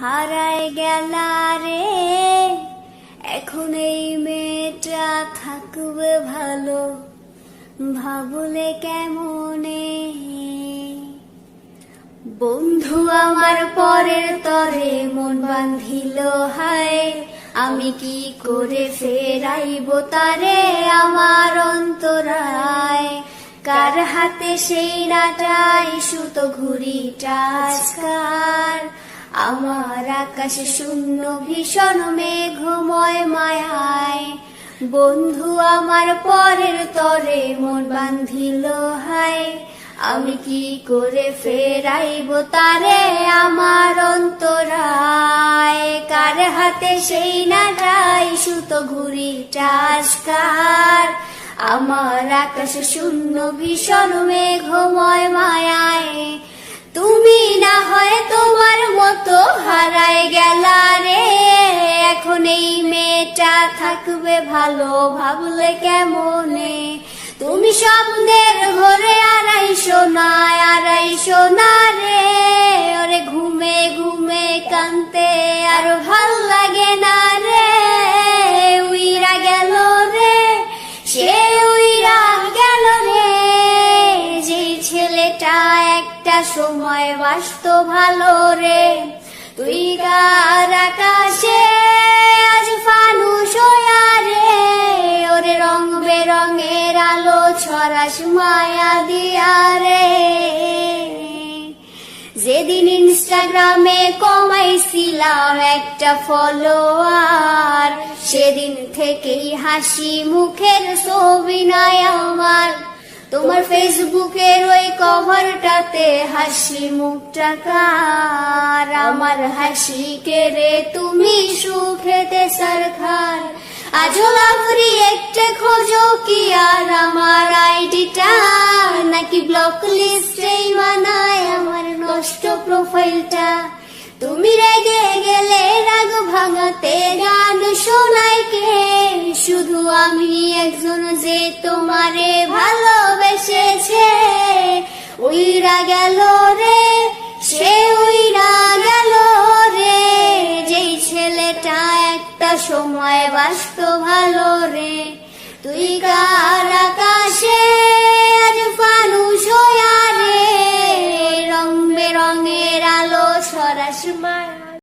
হারায় গেলা রে। এখন এই মেয়েটা থাকবে ভালো। ভাবলে কেমনে? বন্ধু আমার পরের তরে মন বান্ধিল হায়, আমি কি করে ফেরাইব তারে আমার অন্তরায়? কার হাতে সেই নাটাই সুতো ঘুড়িটা আমার আকাশে শূন্য, ভীষণ মেঘময় মায়ায়। বন্ধু, আমার পরের তরে মন বান্ধিল হায়। আমি কি করে ফেরাইব তারে আমার অন্তরায়? কার হাতে সেই নাটাই সুতো ঘুরি টাসকার আমার আকাশে শূন্য, ভীষণ মেঘময় মায়ায়। তুমি না হয় তোমার থাকবে ভালো, ভাবলে কেমনে? তুমি স্বপ্নের ঘরে আড়াইশো না আড়াইশো না রে ওরে ঘুমে ঘুমে কানতে আর ভালো লাগে না রে। উইরা গেল রে, সে উইরা গেল রে। যে ছেলেটা একটা সময় বাসত ভালো রে। তুই গার ছড়াস মায়া দিয়া রে। যেদিন ইনস্টাগ্রামে কমাইছিলাম একটা ফলোয়ার সেদিন থেকেই হাসি মুখের ছবি নাই আমার। তোমার ফেসবুকের ওই কভারটাতে হাসি মুখটা কার? আমার হাসি কেড়ে তুমি সুখেতে সরকার? আজও লাভরি একটা খোঁজো কি আর আমার আইডিটা? নাকি ব্লক লিস্টেই মানায় আমার নষ্ট প্রোফাইলটা তুমি রেগে গেলে রাগ ভাঙাতে গান শোনায় কে? শুধু আমি একজন যে তোমারে ভালোবেসেছে। সময় বাসত ভালো রে। তুই কার